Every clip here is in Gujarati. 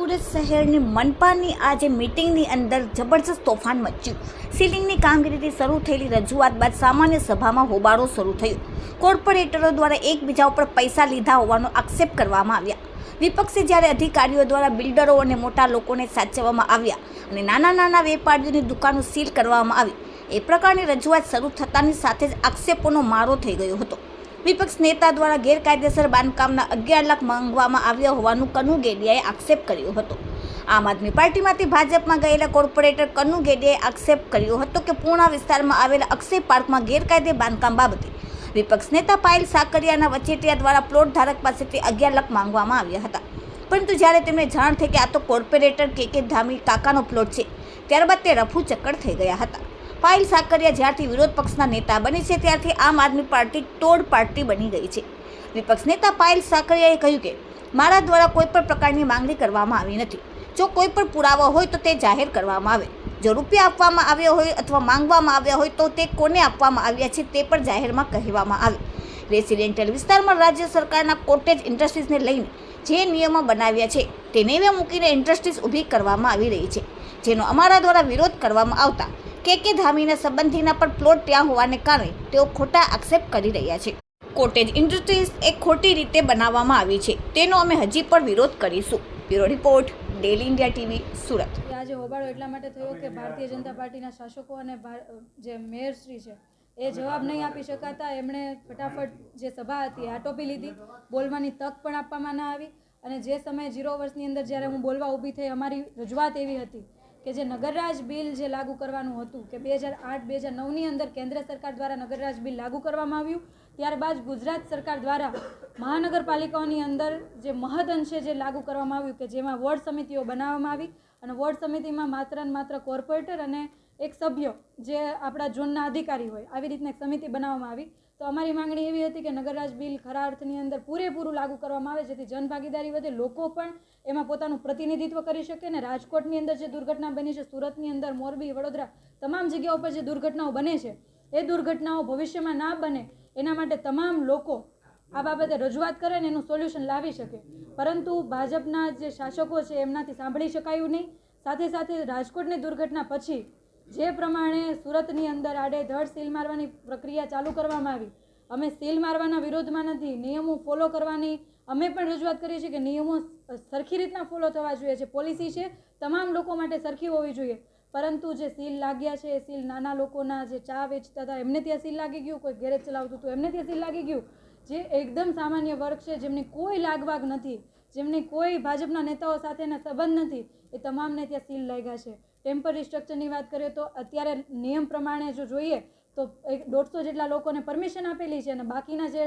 સુરત શહેરની મનપાની આજે મિટિંગની અંદર જબરજસ્ત તોફાન મચ્યું. સીલિંગની કામગીરીથી શરૂ થયેલી રજૂઆત બાદ સામાન્ય સભામાં હોબાળો શરૂ થયો. કોર્પોરેટરો દ્વારા એકબીજા ઉપર પૈસા લીધા હોવાનો આક્ષેપ કરવામાં આવ્યા. વિપક્ષે જ્યારે અધિકારીઓ દ્વારા બિલ્ડરો અને મોટા લોકોને સાચવવામાં આવ્યા અને નાના નાના વેપારીઓની દુકાનો સીલ કરવામાં આવી, એ પ્રકારની રજૂઆત શરૂ થતાની સાથે જ આક્ષેપોનો મારો થઈ ગયો હતો. વિપક્ષ નેતા દ્વારા ગેરકાયદેસર બાંધકામના અગિયાર લાખ માંગવામાં આવ્યા હોવાનું કનુ ગેડિયાએ આક્ષેપ કર્યો હતો. આમ આદમી પાર્ટીમાંથી ભાજપમાં ગયેલા કોર્પોરેટર કનુ ગેડિયાએ આક્ષેપ કર્યો હતો કે પૂર્ણા વિસ્તારમાં આવેલા અક્ષય પાર્કમાં ગેરકાયદે બાંધકામ બાબતે વિપક્ષ નેતા પાયલ સાકરિયાના વચેટિયા દ્વારા પ્લોટ ધારક પાસેથી અગિયાર લાખ માંગવામાં આવ્યા હતા. પરંતુ જ્યારે તેમને જાણ થઈ કે આ તો કોર્પોરેટર કે કે ધામી કાકાનો પ્લોટ છે, ત્યારબાદ તે રફુ ચક્કર થઈ ગયા હતા. પાયલ સાકરિયા જ્યારથી વિરોધ પક્ષના નેતા બની છે, ત્યારથી આમ આદમી પાર્ટી તોડ પાર્ટી બની ગઈ છે. વિપક્ષ નેતા પાયલ સાકરિયાએ કહ્યું કે, મારા દ્વારા કોઈ પણ પ્રકારની માંગણી કરવામાં આવી નથી. જો કોઈ પણ પુરાવો હોય તો તે જાહેર કરવામાં આવે. જો રૂપિયા આપવામાં આવ્યો હોય અથવા માંગવામાં આવ્યા હોય તો તે કોને આપવામાં આવ્યા છે તે પણ જાહેરમાં કહેવામાં આવે. રેસિડેન્ટલ વિસ્તારમાં રાજ્ય સરકારના કોટેજ ઇન્ડસ્ટ્રીઝને લઈને જે નિયમો બનાવ્યા છે, તેને મૂકીને ઇન્ડસ્ટ્રીઝ ઊભી કરવામાં આવી રહી છે, જેનો અમારા દ્વારા વિરોધ કરવામાં આવતા કે કે ધામીના સંબંધીના પણ પ્લોટ ત્યાં હોવાને કારણે તેઓ ખોટા આક્ષેપ કરી રહ્યા છે. કોટેજ ઇન્ડસ્ટ્રીઝ એક ખોટી રીતે બનાવવામાં આવી છે. તેનો અમે હજી પણ વિરોધ કરીશું. Bureau report daily India TV Surat. આજે હોબાળો એટલા માટે થયો કે ભારતીય જનતા પાર્ટીના શાસકો અને જે મેયરશ્રી છે, એ જવાબ નહીં આપી શકાતા એમણે ફટાફટ જે સભા હતી આટોપી લીધી. બોલવાની તક પણ આપવામાં ના આવી. અને જે સમયે જીરો વર્ષની અંદર જ્યારે હું બોલવા ઊભી થઈ, અમારી રજૂઆત એવી હતી કે જે નગરરાજ બિલ જે લાગુ કરવાનું હતું કે બે હજાર આઠ, બે હજાર નવની અંદર કેન્દ્ર સરકાર દ્વારા નગરરાજ બિલ લાગુ કરવામાં આવ્યું. ત્યારબાદ ગુજરાત સરકાર દ્વારા મહાનગરપાલિકાઓની અંદર જે મહદઅંશે જે લાગુ કરવામાં આવ્યું કે જેમાં વોર્ડ સમિતિઓ બનાવવામાં આવી અને વોર્ડ સમિતિમાં માત્ર ને માત્ર કોર્પોરેટર અને એક સભ્ય જે આપણા ઝોનના અધિકારી હોય, આવી રીતના એક સમિતિ બનાવવામાં આવી. તો અમારી માંગણી એવી હતી કે નગરરાજ બિલ ખરા અર્થની અંદર પૂરેપૂરું લાગુ કરવામાં આવે, જેથી જનભાગીદારી વધે, લોકો પણ એમાં પોતાનું પ્રતિનિધિત્વ કરી શકે અને રાજકોટની અંદર જે દુર્ઘટના બની છે, સુરતની અંદર મોરબી, વડોદરા, તમામ જગ્યાઓ પર જે દુર્ઘટનાઓ બને છે, એ દુર્ઘટનાઓ ભવિષ્યમાં ના બને, એના માટે તમામ લોકો આ બાબતે રજૂઆત કરે ને એનું સોલ્યુશન લાવી શકે. પરંતુ ભાજપના જે શાસકો છે, એમનાથી સાંભળી શકાયું નહીં. સાથે સાથે રાજકોટની દુર્ઘટના પછી જે પ્રમાણે સુરતની અંદર આડેધડ સીલ મારવાની પ્રક્રિયા ચાલુ કરવામાં આવી, અમે સીલ મારવાના વિરોધમાં નથી, નિયમો ફોલો કરવાની અમે પણ રજૂઆત કરીએ છીએ કે નિયમો સરખી રીતના ફોલો થવા જોઈએ. છે પોલિસી છે, તમામ લોકો માટે સરખી હોવી જોઈએ. પરંતુ જે સીલ લાગ્યા છે, એ સીલ નાના લોકોના જે ચા વેચતા હતા, એમને ત્યાં સીલ લાગી ગયું, કોઈ ગેરેજ ચલાવતું હતું, એમને ત્યાં સીલ લાગી ગયું. જે એકદમ સામાન્ય વર્ગ છે, જેમને કોઈ લાગવાગ નથી, જેમને કોઈ ભાજપના નેતાઓ સાથેના સંબંધ નથી, એ તમામને ત્યાં સીલ લાગ્યા છે. ટેમ્પરરી સ્ટ્રક્ચરની વાત કરીએ તો અત્યારે નિયમ પ્રમાણે જો જોઈએ તો એક દોઢસો જેટલા લોકોને પરમિશન આપેલી છે અને બાકીના જે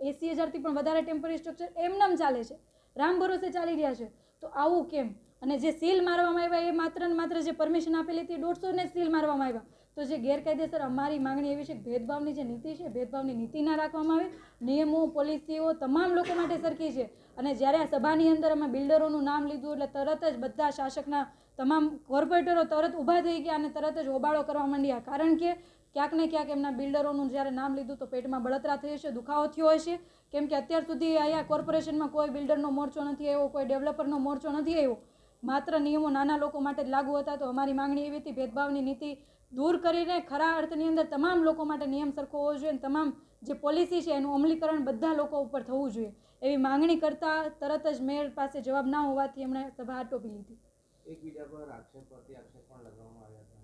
એસી હજારથી પણ વધારે ટેમ્પરરી સ્ટ્રક્ચર એમનેમ ચાલે છે. રામ ભરોસે ચાલી રહ્યા છે. તો આવું કેમ? અને જે સીલ મારવામાં આવ્યા એ માત્ર ને માત્ર જે પરમિશન આપેલી હતી દોઢસોને સીલ મારવામાં આવ્યા. તો જે ગેરકાયદેસર અમારી માંગણી એવી છે કે ભેદભાવની જે નીતિ છે ભેદભાવની નીતિ ના રાખવામાં આવે. નિયમો, પોલિસીઓ તમામ લોકો માટે સરખી છે. અને જ્યારે આ સભાની અંદર અમે બિલ્ડરોનું નામ લીધું એટલે તરત જ બધા શાસકના તમામ કોર્પોરેટરો તરત ઊભા થઈ ગયા અને તરત જ હોબાળો કરવા માંડ્યા. કારણ કે ક્યાંક ને ક્યાંક એમના બિલ્ડરોનું જ્યારે નામ લીધું તો પેટમાં બળતરા થઈ હશે, દુખાવો થયો હશે. કેમ કે અત્યાર સુધી અહીંયા કોર્પોરેશનમાં કોઈ બિલ્ડરનો મોરચો નથી આવ્યો, કોઈ ડેવલપરનો મોરચો નથી આવ્યો. માત્ર નિયમો નાના લોકો માટે જ લાગુ હતા, તો અમારી માંગણી એવી હતી, ભેદભાવની નીતિ દૂર કરીને ખરા અર્થની અંદર તમામ લોકો માટે નિયમ સરખો હોવો જોઈએ અને તમામ જે પોલિસી છે એનું અમલીકરણ બધા લોકો ઉપર થવું જોઈએ. એવી માંગણી કરતાં તરત જ મેયર પાસે જવાબ ના હોવાથી એમણે સભા આટોપી લીધી. એકબીજા પર આક્ષેપ પરથી આક્ષેપ પણ લગાવવામાં આવ્યા હતા.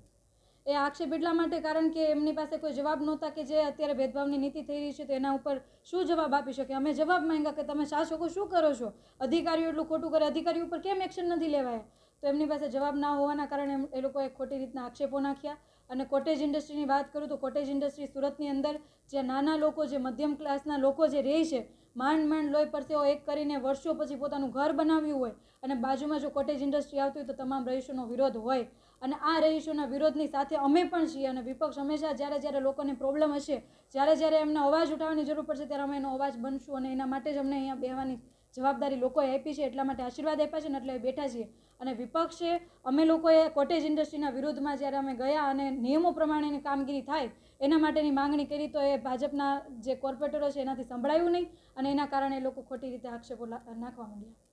એ આક્ષેપ એટલા માટે કારણ કે એમની પાસે કોઈ જવાબ નહોતા કે જે અત્યારે ભેદભાવની નીતિ થઈ રહી છે તો એના ઉપર શું જવાબ આપી શકે? અમે જવાબ માંગ્યા કે તમે શાસકો શું કરો છો? અધિકારીઓ એટલું ખોટું કરે અધિકારીઓ ઉપર કેમ એક્શન નથી લેવાય? તો એમની પાસે જવાબ ના હોવાના કારણે એ લોકોએ ખોટી રીતના આક્ષેપો નાખ્યા. અને કોટેજ ઇન્ડસ્ટ્રીની વાત કરું તો કોટેજ ઇન્ડસ્ટ્રી સુરતની અંદર જે નાના લોકો જે મધ્યમ ક્લાસના લોકો જે રહે છે, માંડ માંડ લોહી પરસેવો એક કરીને વર્ષો પછી પોતાનું ઘર બનાવ્યું હોય અને બાજુમાં જો કોટેજ ઇન્ડસ્ટ્રી આવતી હોય તો તમામ રહીશોનો વિરોધ હોય. અને આ રહીશોના વિરોધની સાથે અમે પણ છીએ અને વિપક્ષ હંમેશા જ્યારે જ્યારે લોકોને પ્રોબ્લેમ હશે, જ્યારે જ્યારે એમને અવાજ ઉઠાવવાની જરૂર પડશે ત્યારે અમે એનો અવાજ બનશું અને એના માટે જ અમને અહીંયા બેહવાની જવાબદારી લોકોએ આપી છે, એટલા માટે આશીર્વાદ આપ્યા છે ને એટલે બેઠા છીએ. અને વિપક્ષે અમે લોકોએ કોટેજ ઇન્ડસ્ટ્રીના વિરોધમાં જ્યારે અમે ગયા અને નિયમો પ્રમાણેની કામગીરી થાય એના માટેની માંગણી કરી, તો એ ભાજપના જે કોર્પોરેટરો છે એનાથી સંભળાયું નહીં અને એના કારણે લોકો ખોટી રીતે આક્ષેપો નાખવા માંડ્યા.